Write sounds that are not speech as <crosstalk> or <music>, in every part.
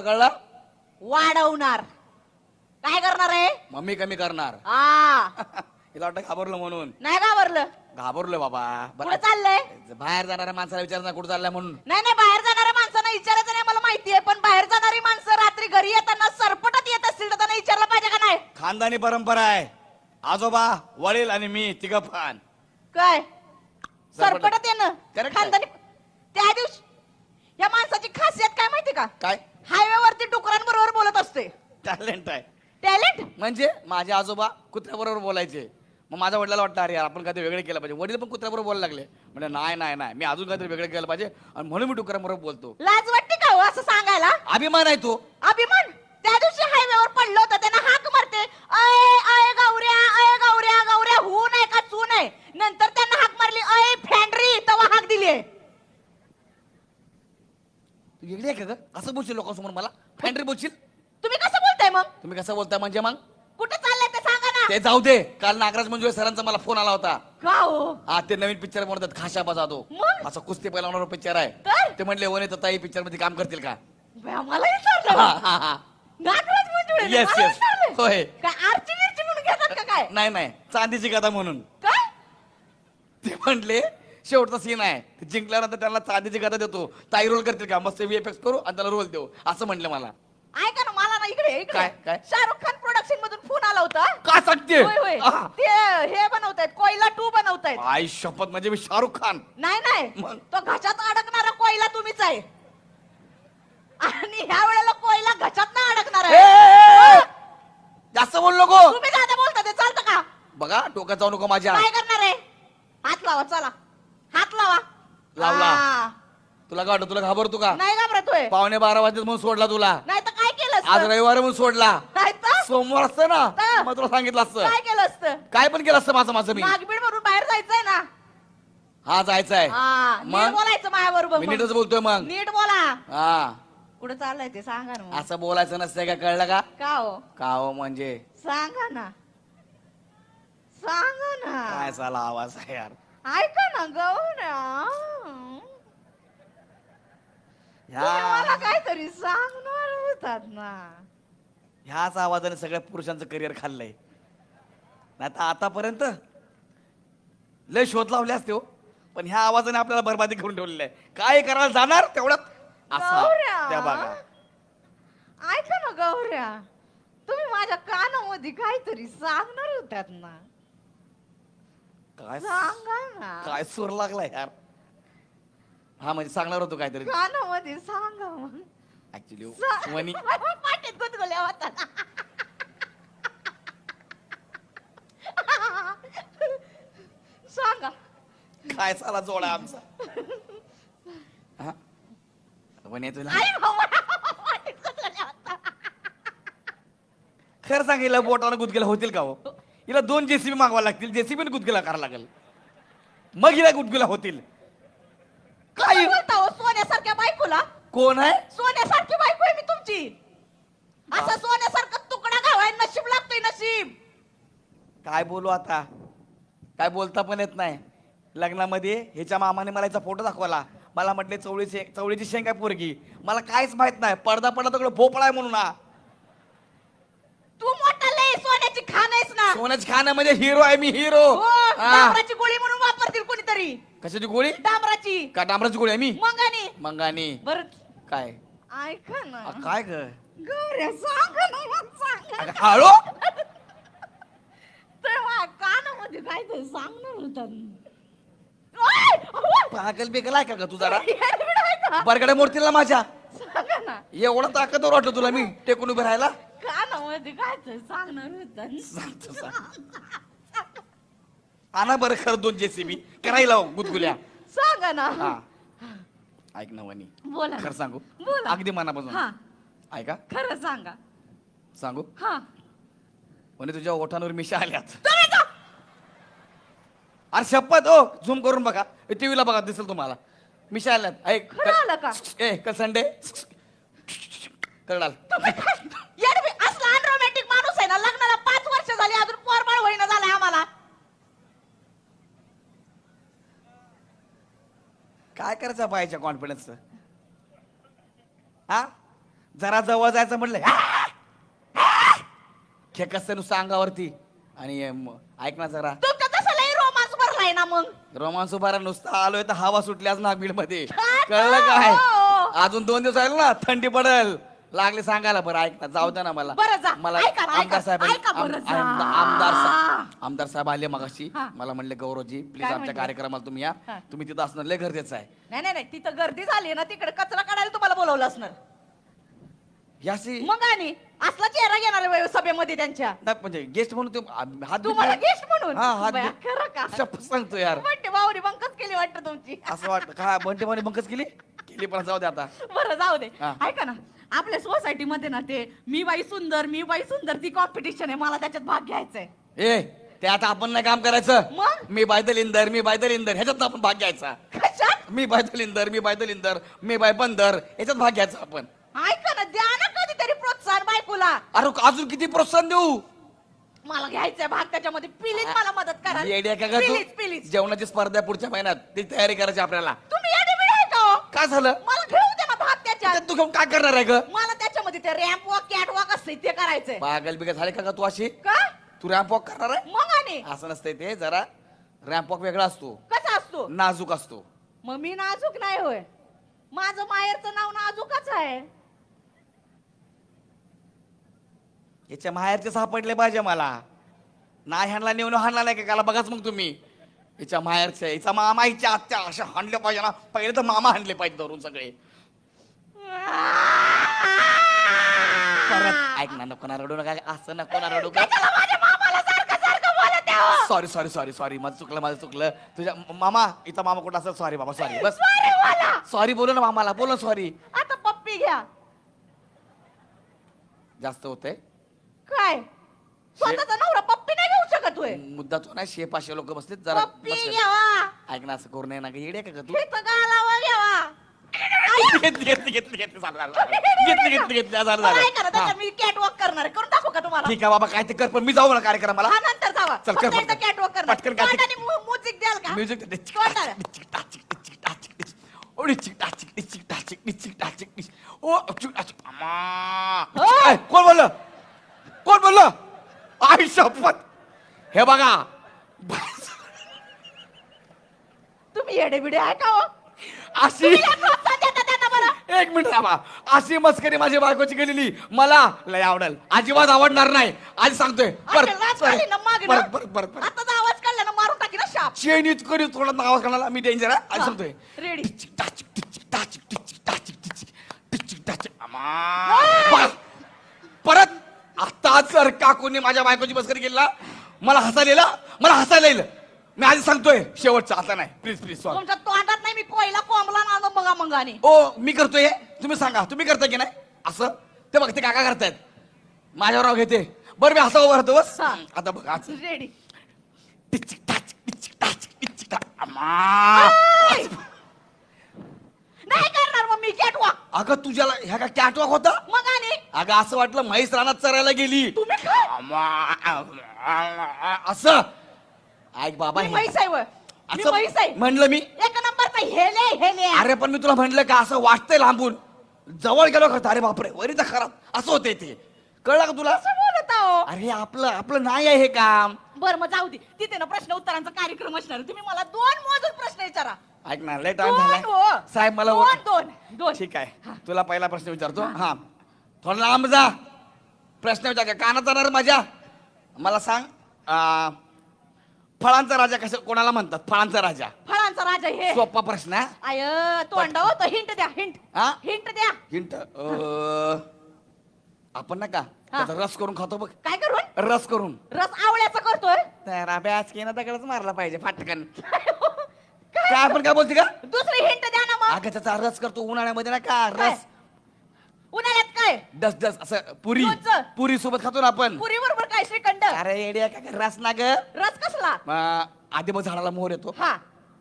कळला? वाढवणार. काय करणार आहे? मम्मी कमी करणार. आ. <laughs> हिला वाटतं घाबरलो म्हणून. नाही घाबरलं. घाबरलोय बाबा. कुठे चाललंय? बाहेर जाणाऱ्या माणसाला विचारणार कुठे चाललाय म्हणून. नाही नाही बाहेर जाणाऱ्या माणसांना विचारायचं नाही मला माहितीये पण बाहेर जाणारी माणसं रात्री घरी येताना सरपटत येत असतील तर त्यांना विचारलं पाहिजे का नाही? खानदानी परंपरा आहे. आजोबा वडील आणि मी तिघ फान काय? सरपटत. सरपटत येणं. Correct खानदानी त्या दिवशी या माणसाची खासियत काय माहिती का? काय? हायवे वरती डुकरांबरोबर बोलत असते. टॅलेंट आहे. टॅलेंट? म्हणजे माझे आजोबा कुत्र्याबरोबर बोलायचे. मग माझ्या वडिलाला वाटतं अरे यार आपण काहीतरी वेगळे केलं पाहिजे. वडील पण कुत्र्याबरोबर बोलायला लागले. म्हणजे नाही नाही नाही. मी अजून काहीतरी वेगळं केलं पाहिजे. आणि म्हणून मी डुकराबरोबर बोलतो. लाज वाटते का हो असं सांगायला? अभिमान आहे तो. अभिमान? त्या दिवशी हायवेवर पडलं होतं त्यांना हाक मारते अय अय गौऱ्या अय गौऱ्या गौऱ्या हू नाही का चू नाही नंतर त्यांना हाक मारली अय फॅन्ड्री तवा हाक दिली तू वेगळी आहे का ग असं बोलशील लोकांसमोर मला फॅन्ड्री बोलशील तुम्ही कसं बोलताय मग तुम्ही कसं बोलताय म्हणजे मग? कुठे चाललंय ते सांगा ना. ते जाऊ दे. काल नागराज मंजुळे सरांचा मला फोन आला होता. का हो? हा ते नवीन पिक्चर म्हणतात खाशा बजातो मग? असं कुस्ती पैलवानावर पिक्चर आहे. तर? ते म्हणले वने ताई पिक्चरमध्ये काम करतील का? बया, मला हा, विचारलं. हा, हा. नागराज मंजुळे Yes, मला yes. विचारलं. होय. काय आरची मिरची म्हणून घेतात का काय? नाही नाही. चांदीची कथा म्हणून. काय ते म्हणले शेवटचा सीन आहे. ते जिंकल्यानंतर त्यांना चांदीची कथा देतो. ताई रोल करतील का? मस्त व्हीएफएक्स करू आणि त्याला रोल देऊ. असं म्हणले मला. ऐका ना मला ना इकडे इकडे. काय, काय? शाहरुख खान प्रोडक्शन मधून फोन आला होता. का सांगते? होय होय. आहा. ते हे बनवतायत कोयला टू बनवतायत. आई शपथ म्हणजे मी शाहरुख खान. नाही नाही? तो घशात अडकणारा कोयला तुम्हीच आहे. आणि ह्या वेळेला कोयला घशात ना अडकणार ए, आहे ए, जास्त बोल नको. तुम्ही दादा बोलता ते चालतं का? बघा टोकात जाऊ नको माझ्या. काय करणार आहे? हात लावा चला. हात लावा. लावला. हा. तुला काय वाटतं तुला घाबरतो का? नाही घाबरतोय. पावणे बारा वाजता म्हणून सोडला तुला. नाही केलं आज असतं? रविवार म्हणून सोडला. नाही तर? सोमवार असतं ना. मग तुला सांगितलं असतं. काय केलं असतं? काय पण केलं असतं माझं माझं मी. नागबीड बाहेर जायचंय ना. हा जायचं आहे हा नीट मग? बोलायचं माझ्या मी बरोबर नीटच बोलतोय मग. नीट बोला. हा. कुठे चाललंय ते सांगा ना मग. असं बोलायचं नसतंय का? कळलं का? का हो? का हो म्हणजे? सांगा ना. सांगा ना. काय चाला आवाज आहे यार? ऐका ना गौऱ्या. तुम्ही मला ह्या काहीतरी सांगणार होतात ना. ह्याच आवाजाने सगळ्या पुरुषांचं करिअर खाल्लंय. नाही तर आतापर्यंत लय शोध लावले असते हो. पण ह्या आवाजाने आपल्याला बरबादी करून ठेवलेली आहे. काय करायला जाणार तेवढ्यात? असा गौऱ्या. त्या बघा ऐका ना गौऱ्या. तुम्ही माझ्या कानामध्ये काहीतरी सांगणार होत्यात ना काय सांगा ना. काय सूर लागला यार. हा म्हणजे सांगणार होतो काहीतरी. कानामध्ये सांगा मग. ऍक्च्युली वनी पाठीत गुदगुल्या होतात सांगा काय साला जोडा आमचा? हा? वनी तुला आई बाबा, पाठीत गुदगुल्या होतात. खरं सांगितलं बोटाला गुदगेला होतील का हो? हिला दोन जेसीबी मागवा लागतील. जेसीबी गुदगेला करायला लागेल. मग हिला गुदगुला होतील. काय काय? बोलता हो? सोन्यासारख्या बायकोला? कोण आहे? सोन्यासारखी बायको आहे मी तुमची. असं सोन्यासारखा तुकडा घावाय नशीब लागतोय नशीब. काय बोलू आता? काय बोलता पण येत नाही. लग्नामध्ये ह्याच्या मामाने मला याचा फोटो दाखवला. मला म्हटले चवळीची चवळीची शेंग आहे पोरगी. मला काहीच माहीत नाही. पडदा पडला तर भोपळा आहे म्हणून हा. तू मोठा लय सोन्याची खाण आहेस ना. सोन्याच्या खाण्यामध्ये हिरो आहे मी हिरो हो. डांबराची गोळी म्हणून वापरतील कोणीतरी. कशाची गोळी? डांबराची. का डांबराची गोळी आहे मी? मंगानी. मंगानी. बर काय? ऐका ना. अ, काय ग? गौऱ्या सांगा ना मग सांगा अगं, हळू! तेव्हा कानामध्ये काहीतरी सांगणार होतात ओय! ओय! पागल बेगल आहे का ग तू जरा? <laughs> बरगड्या मोडतील ना माझ्या. सांगा ना. एवढा ताकदवर वाटलं तुला मी टेकून उभे राहायला? कानामध्ये सांगतो सांग. आणा बरं खरं दोन जेसीबी. करायला लाव गुदगुल्या. सांगा ना. हा. ऐक ना वनी बोला. खरं सांगू? बोला. अगदी मनापासून. हा. ऐका. खरं सांगा. सांगू? हा. म्हणे तुझ्या ओठांवर मिशा आल्यात. तुम्ही जा. अरे शपथ ओ झूम करून बघा. टीव्हीला बघा दिसेल तुम्हाला. मिशा आल्यात. ऐक खरं आलं का? ए कल संडे. करडाल असला अनरोमॅन्टिक माणूस आहे ना लग्नाला पाच वर्ष झाली अजून पोरबाळ होईना झालंय आम्हाला काय करायचं बायच्या कॉन्फिडन्स हा? जरा जवळ जायचं म्हटलं खेकस नुसतं अंगावरती? आणि ऐक ना जरा. रोमांस भरलाय ना मग? रोमांस उभारा नुसतं आलोय तर हवा सुटली आज नागबीडमध्ये कळलं काय हो. अजून दोन दिवस राहिले ना थंडी पडल. लागले सांगायला बरं ऐक ना जाऊ दे ना मला बरं जा. मला ऐका ना, आमदार ऐका. साहेब ऐका बरं जा. आमदार आमदार साहेब आले मगाशी हा. मला म्हणले गौरवजी प्लीज काय आमच्या म्हणले? कार्यक्रमाला तुम्ही या हा. तुम्ही तिथं असणं लय गरजेचं आहे नाही नाही नाही तिथं गर्दी झाली ना तिकडे कचरा काढायला तुम्हाला बोलवलं असणार याशी मग आणि असला चेहरा घेणार आहे सभेमध्ये त्यांच्या नाही, म्हणजे गेस्ट म्हणून ते आ- हात तुम्हाला. गेस्ट म्हणून हा हात बया, दे- खरं का शपथ सांगतो यार म्हणते बावरी बंकच केली वाटतं तुमची असं वाटतं का बंटे म्हणे बंकच केली केली पण जाऊ दे आता. बरं जाऊ दे. हा. ऐका ना आपल्या सोसायटी मध्ये ना ते मी बाई सुंदर मी बाई सुंदर ती कॉम्पिटिशन आहे मला त्याच्यात भाग घ्यायचा आहे ए ते आता आपण नाही काम करायचं. मग? मी बायदल इंदर मी बायदल इंदर ह्याच्यात आपण भाग घ्यायचा. कशात? मी बायदल इंदर मी बायदल इंदर मी बाय बंदर याच्यात भाग घ्यायचा आपण. ऐका ना द्या ना कधीतरी प्रोत्साहन बायकोला. अरे अजून किती प्रोत्साहन देऊ? मला घ्यायचंय भाग त्याच्यामध्ये. प्लीज मला मदत करा. येड्या का ग प्लीज तू प्लीज जेवणाची स्पर्धा आहे पुढच्या महिन्यात ती तयारी करायची आपल्याला तुम्ही येडे बिडे आहे का हो? काय झालं? मला घेऊ दे ना भाग त्याच्यात. त्यात तू घेऊन काय करणार आहे ग? मला त्याच्यामध्ये ते रॅम्प वॉक कॅट वॉक असते ते करायचंय. पागल बिगल झाले का ग तू अशी? का? तू रॅम्प वॉक करणार आहे? मग आणि? असं नसतंय ते जरा रॅम्प वॉक वेगळा असतो. कसा असतो? नाजूक असतो. मग मी नाजूक नाही होय. माझं माहेरचं नाव नाजूकच आहे. याच्या माहेरचे सापडले पाहिजे मला. नाही हाणला नेऊन हाणला नाही का? काला बघाच मग तुम्ही. याच्या माहेरच्या याचा मामा हिच्या आत्या अशा हाणले पाहिजे ना. पहिले तर मामा हाणले पाहिजे धरून सगळे. परत ऐक ना नको ना रडू नका. असं नको ना रडू का? हो? सॉरी सॉरी सॉरी सॉरी माझं चुकलं माझं चुकलं. तुझ्या मामा इथं मामा कुठं असेल? सॉरी बाबा सॉरी बस. सॉरी बोलू. ना मामाला. बोल सॉरी आता पप्पी घ्या. जास्त होतंय? काय? स्वतःचा नवरा पप्पी मुद्दा तो नाही शे पाचशे लोक बसलेत जरा पप्पी. घ्यावा ऐक ना असं करू नये ना ग. येडे का ग तू? इथं गालावा घ्यावा घेतली घेतली घेतली घेतली झालं, झालं, झालं. घेतली घेतली घेतली. झालं, काय हा. मी करणार आहे. करून दाखवू का तुम्हाला? ठीक आहे बाबा काय ते कर पण मी जाऊ ना कार्यक्रमाला. हा नंतर जावा. चल, कर फक्त एकदा पटकन. कॅट वॉक करणार. पटकन काय ते- तोंडाने मु- म्युझिक द्याल का? म्युझिक तोंडाला. होय. कोण बोललं? कोण बोललं? आई शपथ हे बघा. तुम्ही येडे बिडे आहे का हो? अशी तुम्ही लय प्रोत्साहन देता त्यांना बरं. एक मिनिट थांबा. अशी मस्करी माझ्या बायकोची गेलेली मला लय आवडेल. अजिबात आवडणार नाही. आज सांगतोय. काढली ना मागे. परत परत परत परत. आता आवाज काढला ना मारून टाकी ना शाप. चेनीत करी थोडा आवाज करणार मी डेंजर आहे. आज. सांगतोय. रेडी टिचिक, टाचिक, टिचिक, टाचिक, टिचिक, टाचिक, टिचिक, टिचिक, टाचिक. अमा. ओय! परत परत आता जर काकूने माझ्या बायकोची मस्करी केली ना मला हसायला मला हसायला येईल. मी आधी सांगतोय शेवटचा आता नाही. प्लीज प्लीज सॉरी तुमच्या तोंडात नाही मी कोयला कोंबला ना बघा मंगाने ओ मी करतोय. तुम्ही सांगा तुम्ही करताय की नाही? असं? ते बघ ते काका करतायत. माझ्यावर नाव घेते बरं मी हसा उभं राहतो बस. हा. आता बघ रेडी टिचिक टिचिक टिचिक. नाही करणार मग मी कॅट वॉक अगं तुझ्याला ह्या का कॅटवॉक होता? मंगाने अगं असं वाटलं म्हैस रानात चरायला गेली. तुम्ही काय अमा. असं? ऐक बाबा मी हे- म्हैस आहे वय. मी असं म्हैस आहे. म्हणलं मी? एक हेले हेले. अरे पण मी तुला म्हणलं का असं वाटतंय लांबून. जवळ गेलो का? अरे बापरे वरी तर खराब असं होतंय ते. कळलं का तुला? असं बोलत आहो. अरे आपलं आपलं नाही आहे हे काम. बर मग जाऊ दे. तिथे ना प्रश्न उत्तरांचा कार्यक्रम असणार आहे. तुम्ही मला दोन मोजून प्रश्न विचारा. ऐक ना लय टाइम दोन झालाय हो. साहेब मला दोन दोन दोन. ठीक आहे. तुला पहिला प्रश्न विचारतो. हा. थोडा लांब जा. प्रश्न विचार का? कानात जाणार माझ्या? मला सांग फळांचा राजा कसं कोणाला म्हणतात? फळांचा राजा. फळांचा राजा हे. सोपा प्रश्न आहे. आय तोंडा होतो. हिंट द्या हिंट. हा? हिंट द्या. हिंट अ, आपण ना का? त्याचा रस करून खातो बघ. काय करून? रस करून. रस आवळ्याचा करतोय? तर अभ्यास केला दगडच मारला पाहिजे फाटकन. <laughs> काय? काय आपण काय बोलते का? दुसरी हिंट द्या ना मग. अगं त्याचा रस करतो उन्हाळ्यामध्ये ना का? काय? रस. उन्हाळ्यात काय? डस डस असं पुरी. लोणचं. पुरी सोबत खातो ना आपण. पुरी बरोबर काय श्रीखंड? अरे येड्या काय रस ना ग. रस कसला? मग आधी मग झाडाला मोर येतो. हा.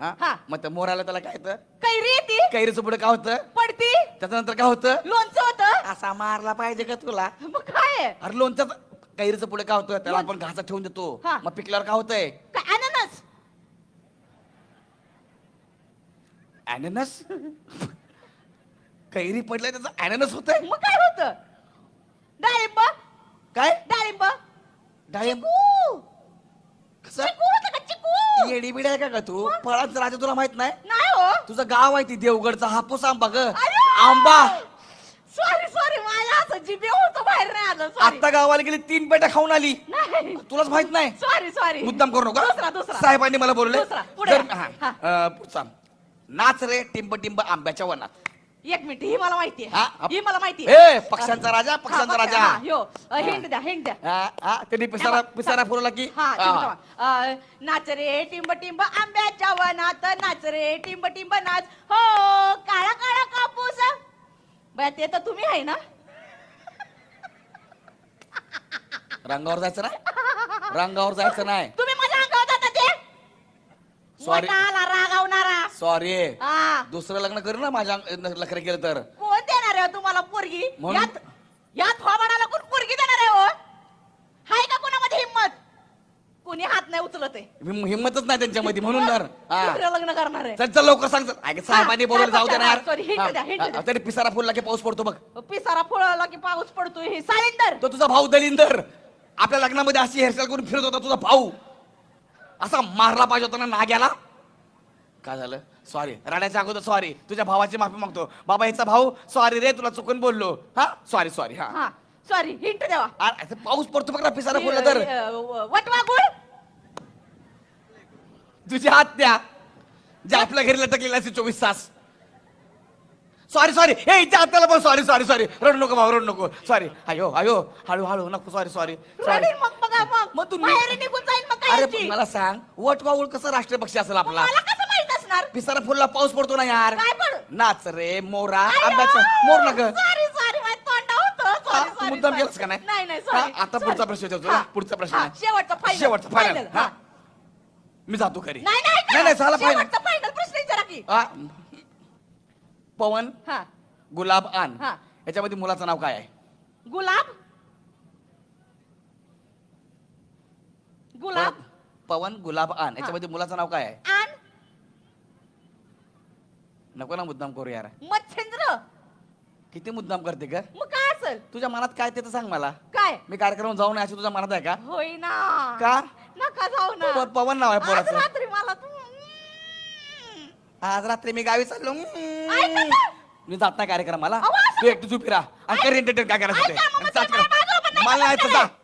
हा? हा. मग त्या मोराला त्याला काय येतं कैरी येते. कैरीचं पुढे काय होतं? पडती. त्याच्यानंतर काय होतं? लोणचं होतं. असा मारला पाहिजे का तुला? मग काय? आहे? अरे लोणचं कैरीचं पुढे काय होतं? त्याला आपण घासात ठेवून देतो. हा. मग पिकल्यावर काय होतंय? काय अननस? अॅननस? <laughs> कैरी पडलाय त्याचं अॅननस होत मग काय होत? डाळिंब? काय? डाळिंब? डाळिंब? चिकू! कसं? चिकू होतं का? चिकू! आहे का ग तू? फळांचं राजा तुला माहीत नाही? नाही हो. तुझं गाव आहे ती देवगडचा हापूस आंबा ग! आंबा! सॉरी सॉरी असं होतं बाहेर नाही आलं. सॉरी आता गावाला गेली तीन पेट्या खाऊन आली. नाही. तुलाच माहीत नाही? सॉरी सॉरी मुद्दाम करू दुसरा नका. दुसरा साहेबांनी मला बोलले दुसरा, पुढे. हा. पुढचा नाच रे टिंब टिंब आंब्याच्या वनात. एक मिनिट ही मला माहिती हा, आहे ही मला माहिती ए पक्ष्यांचा राजा पक्ष्यांचा राजा. हिंड द्या हिंड द्या. हा, हा, त्यांनी पिसारा पिसारा फुलला की हा हा. अ, नाच रे टिंब टिंब आंब्याच्या वनात नाच रे टिंब टिंब नाच. हो काळा काळा कापूस. बया ते तर तुम्ही आहे ना? रंगावर जायचं नाही? रंगावर जायचं नाही. तुम्ही माझ्या अंगावर जाता ते? Sorry. मोठा आला रागावणारा. सॉरी हा दुसरं लग्न कर ना माझ्या लखरे केलं तर. कोण देणार आहे हो तुम्हाला पोरगी? म्हणून- यात कोण पोरगी देणार आहे हो? हाय का कोणामध्ये हिंमत? कोणी हात नाही उचलत आहे. हिम- हिंमतच नाही त्यांच्यामध्ये म्हणून तर. हा. दुसरं लग्न करणार आहे. चल चल लवकर सांग चल. अगं साहेबांनी बोलवलं जाऊ दे ना यार. Sorry, hint द्या, hint हा, द्या. हा, तरी पिसारा फुलला की पाऊस पडतो बघ. पिसारा फुळला की पाऊस पडतोय हे. साळेंदर तो तुझा भाऊ दलिंदर. आपल्या लग्नामध्ये अशी हेअरस्टाईल करून फिरत होता तुझा भाऊ. असा मारला पाहिजे होता ना नाग्याला. काय झालं? सॉरी राण्याच्या अगोदर सॉरी तुझ्या भावाची माफी मागतो. बाबा याचा भाऊ सॉरी रे तुला चुकून बोललो. हा? सॉरी सॉरी हा. हा. सॉरी हिंट द्यावा. अरे, पाऊस पडतो बघ ना पिसारा फुलला तर. वटवा गुळ. तुझे हात द्या जे आपल्या घरी लटकलेले असते चोवीस तास. सॉरी सॉरी हे इथे हाताला पण सॉरी सॉरी सॉरी रडू नको भाऊ रडू नको. सॉरी अयो अयो. हळू हळू नको. सॉरी सॉरी सॉरी रडीन मग बघा मग. मग तू बाहेर निघून जाईल मग काय अरे याची? मला सांग वट वाऊळ कसं राष्ट्रीय पक्षी असेल आपला? मला असणार पिसारा फुलला पाऊस पडतो ना यार. काय पड? नाच रे मोरा आंब्याचं मोर ना ग. सॉरी सॉरी माझ्या तोंडा होतं. हा, सॉरी तू सॉरी मुद्दाम. केलंस का नाही? नाही नाही हा, सॉरी आता पुढचा प्रश्न विचारतो ना. पुढचा प्रश्न आहे. शेवटचा फायनल शेवटचा फायनल हा. मी जातो घरी. नाही नाही झाला शेवटचा फायनल प्रश्न विचारा की. पवन हा. गुलाब आन. हा. याच्यामध्ये मुलाचं नाव काय आहे? गुलाब? गुलाब? पवन गुलाब आन. याच्यामध्ये मुलाचं नाव काय आहे? आन. नको ना मुद्दाम करू यार. मच्छिंद्र! किती मुद्दाम करते का मग काय असेल? तुझ्या मनात काय ते तर सांग मला. काय? मी कार्यक्रम जाऊन अशी तुझ्या मनात आहे का? होय ना. का? नका जाऊ ना. प- पवन नाव आहे आज पोराचं. रात्री मला तू आज रात्री मी गावी चाललो. ऐका ना. मी जात नाही कार्यक्रमाला. अहो, असं- तू एकटी झोपी राहा. आणि काय करायचं ते? ऐका, मग आणि चाट मला कर. नाही मला नाही करायचं तर जा.